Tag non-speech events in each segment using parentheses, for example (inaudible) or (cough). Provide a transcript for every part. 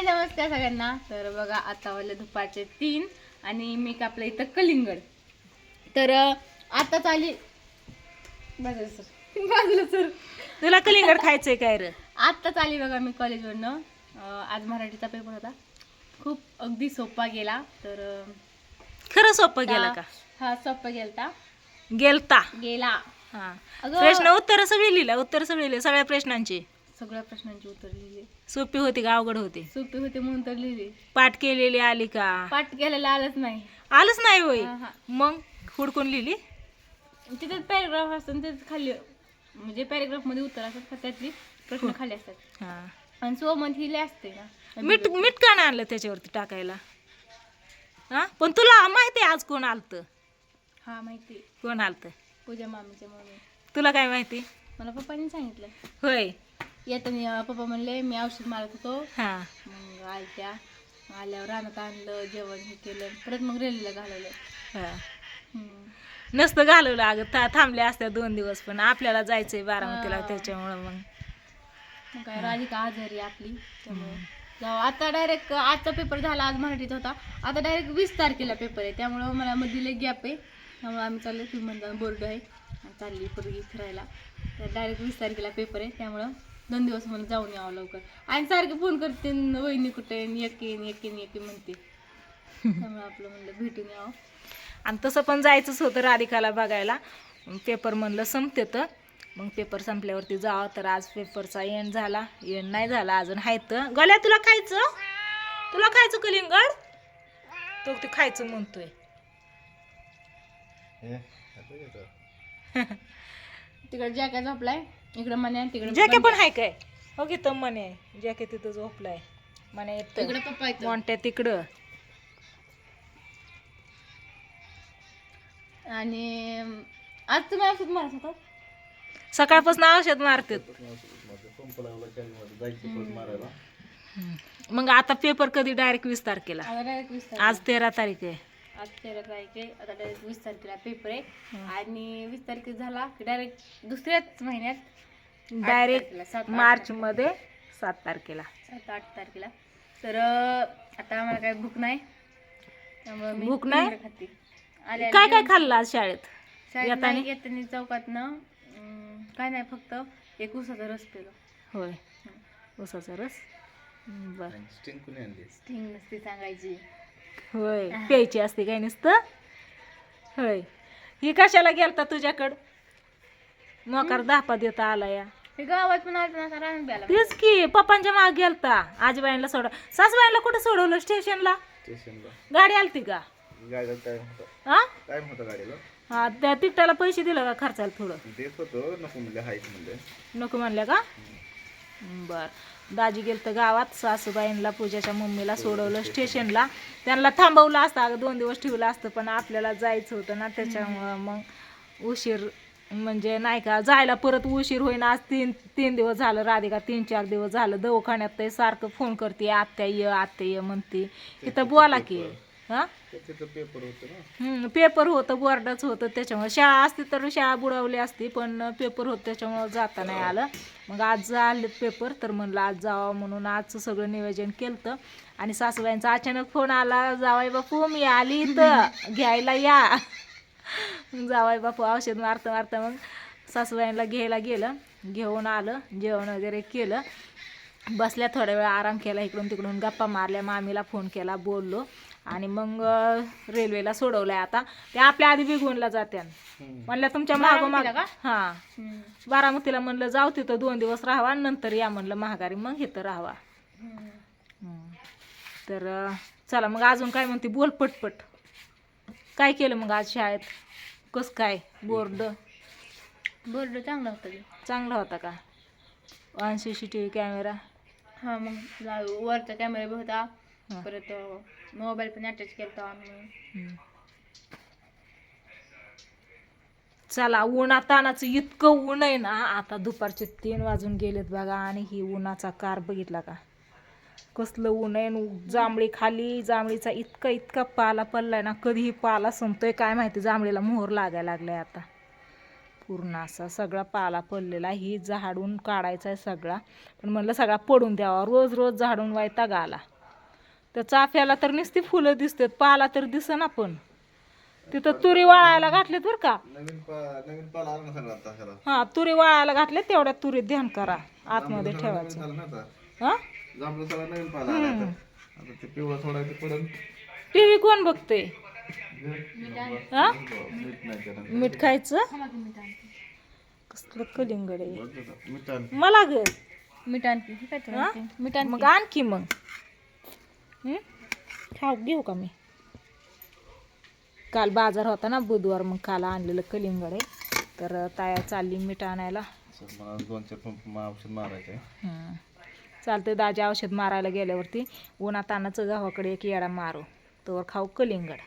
हाय नमस्कार सगळ्यांना. तर बघा आता वाजले दुपारचे तीन आणि मी कापलं इथं कलिंगड. तर आताच आली बाजूला सर. बाजूला सर. तुला कलिंगड खायचंय काय रे? आत्ताच आली बघा मी कॉलेजवरनं. आज मराठीचा पेपर होता. खूप अगदी सोपा गेला. तर खरं सोपं गेलं का? हा सोपा गेलता. गेलता. गेला. हा. अगं प्रश्न उत्तर सगळी लिहिलं उत्तर सगळी लिहिलं सगळ्या प्रश्नांची. सगळ्या प्रश्नांची उत्तर लिहिली सोपी होती का? अवघड होती. सोपी होते म्हणून तर लिहिली. पाठ केलेली आली का? पाठ केलेला आलंच नाही. आलंच नाही होय. हा, हा. मग हुडकून लिहिली? तिथे पॅरेग्राफ असतात आणि त्याच्यात खाली म्हणजे पॅरेग्राफमध्ये उत्तर असतात पण त्यातली प्रश्न खाली असतात. हा. आणि सोमत ही लय असते ना. मीठ मीठ का नाही आणलं त्याच्यावरती टाकायला? हा? पण तुला माहिती आहे आज कोण आलत? हा माहिती कोण आलत? पूजा मामीच्या मम्मी तुला काय माहिती? मला पप्पांनी सांगितलं. होय. येताना पप्पा म्हणले मी औषध मारत होतो. हा. मग आलत्या आल्यावर रानात आणलं जेवण हे केलं परत मग रेल्वेला घालवलं. हा. हम्म. नसतं घालवलं अगं था थांबल्या असत्या दोन दिवस पण. आपल्याला जायचंय बारामतीला हा. त्याच्यामुळं मग. मग काय राधिका आजारी आहे आपली त्यामुळे. जाऊ आता डायरेक्ट आजचा पेपर झाला आज मराठीत होता. आता डायरेक्ट वीस तारखेला पेपर आहे. त्यामुळं मला मध्ये गॅप आहे. त्यामुळे आम्ही चाललो तुम्ही बोर्ड आहे. आणि चालली पोरगी फिरायला. तर डायरेक्ट वीस तारखेला पेपर आहे. त्यामुळं दोन दिवस मला जाऊन यावं लवकर. आणि सारखे फोन करते न वहिनी कुठे आहे? एक येईन एक येईन एक येईन म्हणते. त्यामुळे आपलं म्हणलं भेटून यावं. आणि तसं पण जायचंच होतं राधिकाला बघायला. पेपर म्हणलं संपते तर. मग पेपर संपल्यावरती जावं तर आज पेपरचा एंड झाला. एंड नाही झाला अजून हायत गल्या तुला खायचं? तुला खायचं कलिंगड? तो ते खायचं म्हणतोय. (laughs) तिकडे जॅकेट झोपलाय? इकडं मने तिकडे जॅके पण आहे. काय? हो तर म्हणे जॅके तिथं झोपलाय. म्हणे तिकडे येतं पप्पा येतो. मोठ्या तिकडं. आणि आज तुम्ही औषध मारत होता सकाळपासून औषध मारतात. मग आता पेपर कधी डायरेक्ट वीस तारखेला. आज तेरा तारीख आहे. तारीख आहे आता डायरेक्ट वीस तारखेला पेपर आहे. आणि वीस तारखे झाला की डायरेक्ट दुसऱ्याच महिन्यात आठ डायरेक्ट तारखेला, सात आठ मार्च मध्ये सात तारखेला. सात आठ तारखेला. तर अं, आता आम्हाला काय भूक नाही. त्यामुळे मी भूक नाही? खाते. काय काय खाल्लं आज शाळेत? शाळेत येतानी? नाही येतानी चौकातनं अं, काय नाही फक्त एक उसाचा रस पिलो. होय. उसाचा रस? बर. स्टिंग नसती सांगायची. होय प्यायची असते काय नुसतं? होय. ही कशाला गेलता तुझ्याकडं? मोकार दापा देता आला या हे गावात पण आलं ना राहून प्याला तेच की पप्पांच्या माग गेलता. आजीबाईंना सोड सासूबाईंना कुठं सोडवलं स्टेशनला? गाडी आलती का? हा काय होतं. गाडीला. हा त्या तिकटाला पैसे दिलं का खर्चाला थोडं? देत होतो नको म्हणले हायच म्हणले. नको म्हणल्या का? बर. दाजी गेलं तर गावात सासूबाईंना पूजाच्या मम्मीला सोडवलं स्टेशनला. त्यांना थांबवलं असतं अगं दोन दिवस ठेवलं असतं पण आपल्याला जायचं होतं ना त्याच्यामुळं मग उशीर म्हणजे नाही का जायला परत उशीर होईना आज तीन तीन दिवस झालं राधिका तीन चार दिवस झालं दवाखान्यात ते सारखं फोन करते आत्या ये आत्या ये म्हणते. इथं बोला की. हां? पेपर होतं ना. हम्म, पेपर होतं बोर्डाचं होतं त्याच्यामुळे शाळा असती तर शाळा बुडवली असती पण पेपर होतं त्याच्यामुळं जाता नाही आलं. मग आज आले पेपर तर म्हणलं आज जावं म्हणून आजचं सगळं नियोजन केलं आणि सासूबाईंचा अचानक फोन आला जावाई बापू मी आली इथं. घ्यायला या. जावाई बापू औषध मारता मारता मग सासूबाईंना घ्यायला गेलं. घेऊन आलं जेवण वगैरे केलं. बसल्या थोड्या वेळ आराम केला इकडून तिकडून गप्पा मारल्या. मामीला फोन केला बोललो. आणि मग रेल्वेला सोडवलंय आता. ते आपल्या आधी बिघूनला जात्या म्हणलं तुमच्या मागोमाग? हा. बारामतीला म्हणलं जाऊ तिथं दोन दिवस राहावा नंतर या म्हणलं महागारी मग इथं राहावा. तर चला मग अजून काय म्हणते? बोल पटपट. काय केलं मग आज शाळेत? कस काय? बोर्ड? बोर्ड चांगला होता ते. चांगला होता का? One C C T V camera? हा मग वरचा कॅमेरा बी होता. परत मोबाईल पण अटॅच केला आम्ही. चला उन्हा तानाचं इतकं ऊन आहे ना आता दुपारचे तीन वाजून गेलेत बघा आणि ही उन्हाचा कार बघितला का? कसलं ऊन आहे न जांभळी खाली जांभळीचा इतका इतका पाला पडलाय ना कधीही पाला संपतोय काय माहिती जांभळीला मोहर लागायला लागलाय आता. पूर्ण असा सगळा पाला पडलेला ही झाडून काढायचा आहे सगळा. पण म्हणलं सगळा पडून द्यावा रोज रोज झाडून वैताग आला त्या चाफ्याला तर नुसती फुलं दिसतात पाला तर दिसना पण. तिथं तुरी वाळायला घातलेत बरं का. नवीन पा नवीन पाला आला ना सगळं आता ह्याला. हा तुरी वाळायला घातले तेवढ्या तुरीत ध्यान करा. आतमध्ये ठेवायचं. झालं ना आता. हा? जांभळं सगळं नवीन पाला आला आता. आता ते पिवळं थोडा ते पडन. टीव्ही कोण बघतोय? हा? मीठ खायचं? कसलं कलिंगड. मला ग. मीठ मग आणखी मग? खाऊ घेऊ का मी? काल बाजार होता ना बुधवार मग काल आणलेलं कलिंगड आहे. तर ताया चालली मीठ आणायला. दोन चार पंप औषध मारायचं. चालतंय दाजी औषध मारायला गेल्यावरती उन्हा तानाचं गावाकडे एक येडा मारू. तोवर खाऊ कलिंगड.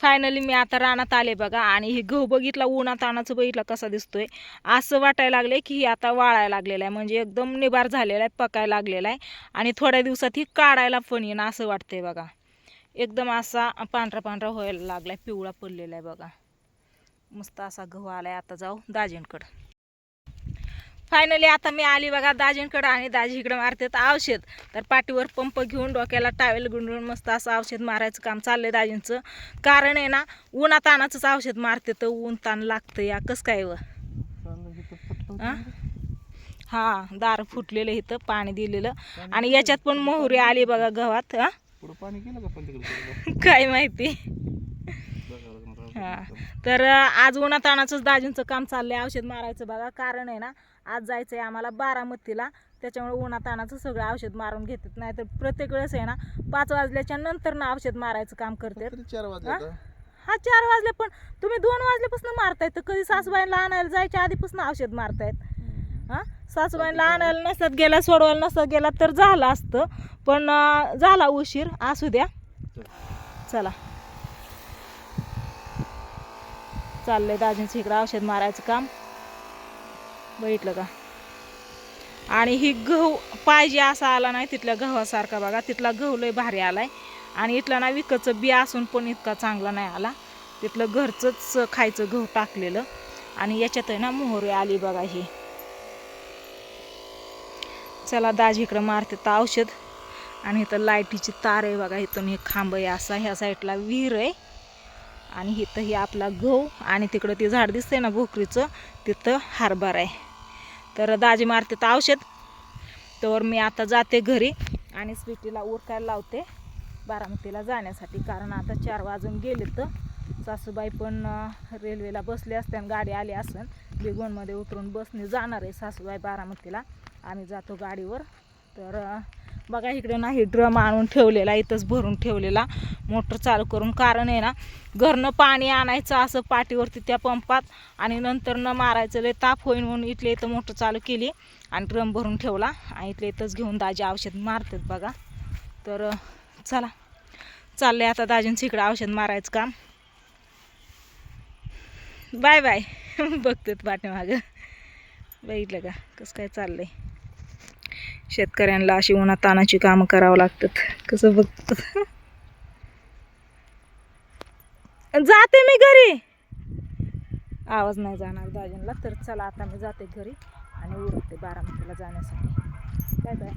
फायनली मी आता रानात आले बघा आणि ही गहू बघितला उन्हात आणाचं बघितलं कसा दिसतोय. असं वाटायला लागले की ही आता वाळायला लागलेला आहे. म्हणजे एकदम निबार झालेला आहे पकायला लागलेला आहे. आणि थोड्या दिवसात ही काढायला पण येईन असं वाटतंय बघा. एकदम असा पांढरा पांढरा व्हायला लागलाय पिवळा पडलेला आहे बघा. मस्त असा गहू आलाय. आता जाऊ दाजींकडं. फायनली आता मी आली बघा दाजींकडं आणि दाजी इकडं मारतात औषध. तर पाठीवर पंप घेऊन डोक्याला टावेल गुंडून मस्त असं औषध मारायचं काम चाललंय दाजींचं. कारण आहे ना उन्हा तानाचंच औषध मारते तर ऊन ताण लागतं या. कसं काय व? हां दार फुटलेलं इथं पाणी दिलेलं. आणि याच्यात पण मोहरी आली बघा गव्हात हां पुढं पाणी गेलं का पण तिकडे काय माहिती. हा. तर आज उन्हा तानाचंच दाजींचं काम चाललंय औषध मारायचं बघा. कारण आहे ना आज जायचं आहे आम्हाला बारामतीला. त्याच्यामुळे उन्हा तानाचं सगळं औषध मारून घेतात. नाही तर प्रत्येक वेळेस आहे ना पाच वाजल्याच्या नंतर ना औषध मारायचं काम चार वाजले हा? चार वाजले पण तुम्ही दोन वाजल्यापासून मारतायत. तर कधी सासूबाईला आणायला जायच्या आधीपासून औषध मारतायत. हा? सासूबाईला आणायला नसतात गेला सोडवायला नसतात गेला तर झालं असतं. पण झाला उशीर. असू द्या. चला. चाललंय दाजींचं इकडं औषध मारायचं काम. बघितलं का? आणि ही गहू पाहिजे असा आला नाही तिथल्या गव्हासारखा बघा. तिथला गहू लय भारी आलाय. आणि इथला ना विकतचं बी असून पण इतका चांगला नाही आला. तिथलं घरचंच खायचं गहू टाकलेलं. आणि याच्यात आहे ना मोहरी आली बघा ही. चला दाजी इकडं मारते तर औषध. आणि इथं लाईटीची तार आहे बघा इथून हे खांब आहे असा ह्या साईडला विहीर आहे. आणि इथं हे आपला गहू आणि तिकडं ते झाड दिसतंय ना भोकरीचं तिथं हारभार आहे. तर दाजी मारते तर औषध. तर मी आता जाते घरी आणि स्वीटीला उरकायला लावते. बारामतीला जाण्यासाठी कारण आता चार वाजून गेले तर सासूबाई पण रेल्वेला बसले असते आणि गाडी आली असन. बेगोनमध्ये उतरून बसने जाणार आहे सासूबाई बारामतीला. आम्ही जातो गाडीवर. तर बघा इकडे नाही ड्रम आणून ठेवलेला इथंच भरून ठेवलेला. मोटर चालू करून कारण आहे ना घरनं पाणी आणायचं असं पाठीवरती त्या पंपात आणि नंतर न मारायचं लय ताप होईन म्हणून इथल्या इथं मोटर चालू केली आणि ड्रम भरून ठेवला. आणि इथल्या इथंच घेऊन दाजी औषध मारतात बघा. तर चला चला. आहे आता दाजींचं इकडं औषध मारायचं काम. Bye bye. (laughs) बघतात पाठीमागं. बघितलं का? कसं काय चाललंय? शेतकऱ्यांना अशी उन्हा तानाची कामं करावं लागतात. कसं बघत (laughs) जाते मी घरी. आवाज नाही जाणार दाजींना तर चला आता मी जाते घरी आणि उरते बारामतीला जाण्यासाठी. Bye bye.